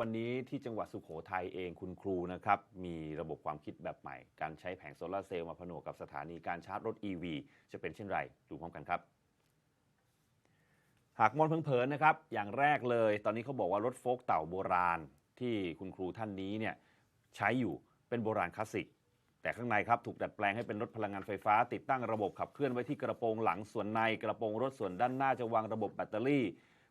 วันนี้ที่จังหวัดสุโขทัยเองคุณครูนะครับ มีระบบความคิดแบบใหม่ การใช้แผงโซลาร์เซลล์มาผนวกกับสถานีการชาร์จรถ EV จะเป็นเช่นไร ดูพร้อมกันครับ หากมองเผินๆนะครับ อย่างแรกเลย ตอนนี้เขาบอกว่ารถโฟล์กเต่าโบราณที่คุณครูท่านนี้เนี่ยใช้อยู่เป็นโบราณคลาสสิกแต่ข้างในครับถูกดัดแปลงให้เป็นรถพลังงานไฟฟ้า ติดตั้งระบบขับเคลื่อนไว้ที่กระโปรงหลังส่วนในกระโปรงรถส่วนด้านหน้าจะวางระบบแบตเตอรี่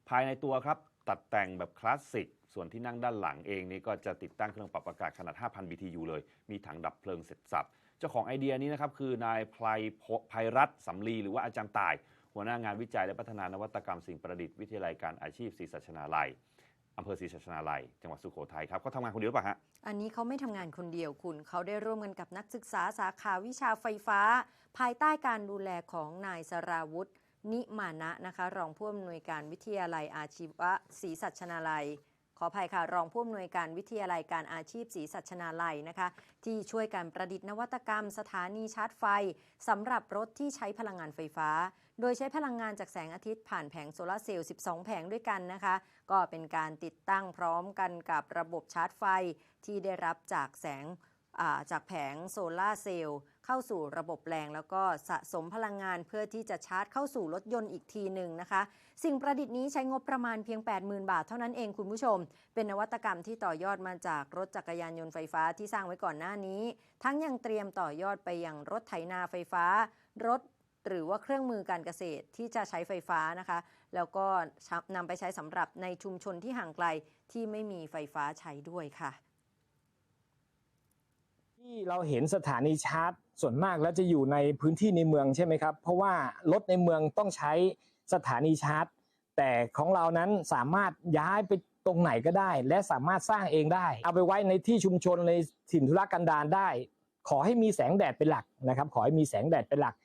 ภายในตัวครับ ตัดแต่งแบบคลาสสิก ส่วนที่นั่งด้านหลังเองนี่ก็จะติดตั้งเครื่องปรับอากาศขนาด 5,000 BTU เลย มีถังดับเพลิงเสร็จสับ เจ้าของไอเดียนี้นะครับคือนายไพรพไพรัตสำลีหรือว่าอาจารย์ต่าย หัวหน้างานวิจัยและพัฒนานวัตกรรมสิ่งประดิษฐ์วิทยาลัยการอาชีพศรีสัชนาลัยอำเภอศรีสัชนาลัย จังหวัดสุโขทัยครับเขาทำงานคนเดียวหรือเปล่าฮะ อันนี้เขาไม่ทำงานคนเดียวคุณ เขาได้ร่วมกันกับนักศึกษาสาขาวิชาไฟฟ้า ภายใต้การดูแลของนายสราวุธ นิมานะนะคะรองผู้อำนวยการวิทยาลัยอาชีวะศรีสัชนาลัย ขออภัยค่ะ รองผู้อำนวยการวิทยาลัยการอาชีพศรีสัชนาลัยนะคะ ที่ช่วยกันประดิษฐ์นวัตกรรม สถานีชาร์จไฟสำหรับรถที่ใช้พลังงานไฟฟ้า โดยใช้พลังงานจากแสงอาทิตย์ผ่านแผงโซลาร์เซลล์ 12 แผงด้วยกันนะคะ ก็เป็นการติดตั้งพร้อมกันกับระบบชาร์จไฟที่ได้รับจากแสง จากแผงโซลาเซลล์เข้าสู่ระบบแรง แล้วก็สะสมพลังงานเพื่อที่จะชาร์จเข้าสู่รถยนต์อีกทีหนึ่งนะคะ สิ่งประดิษฐ์นี้ใช้งบประมาณเพียง 80,000 บาทเท่านั้นเองคุณผู้ชม เป็นนวัตกรรมที่ต่อยอดมาจากรถจักรยานยนต์ไฟฟ้าที่สร้างไว้ก่อนหน้านี้ ทั้งยังเตรียมต่อยอดไปยังรถไถนาไฟฟ้า รถหรือว่าเครื่องมือการเกษตรที่จะใช้ไฟฟ้านะคะ แล้วก็นำไปใช้สำหรับในชุมชนที่ห่างไกลที่ไม่มีไฟฟ้าใช้ด้วยค่ะ ที่เราเห็นสถานีชาร์จ ส่วนมากแล้วจะอยู่ในพื้นที่ในเมืองใช่ไหมครับ เพราะว่ารถในเมืองต้องใช้สถานีชาร์จ แต่ของเรานั้นสามารถย้ายไปตรงไหนก็ได้ และสามารถสร้างเองได้ เอาไปไว้ในที่ชุมชนในถิ่นธุรกันดารได้ ขอให้มีแสงแดดเป็นหลักนะครับ ขอให้มีแสงแดดเป็นหลัก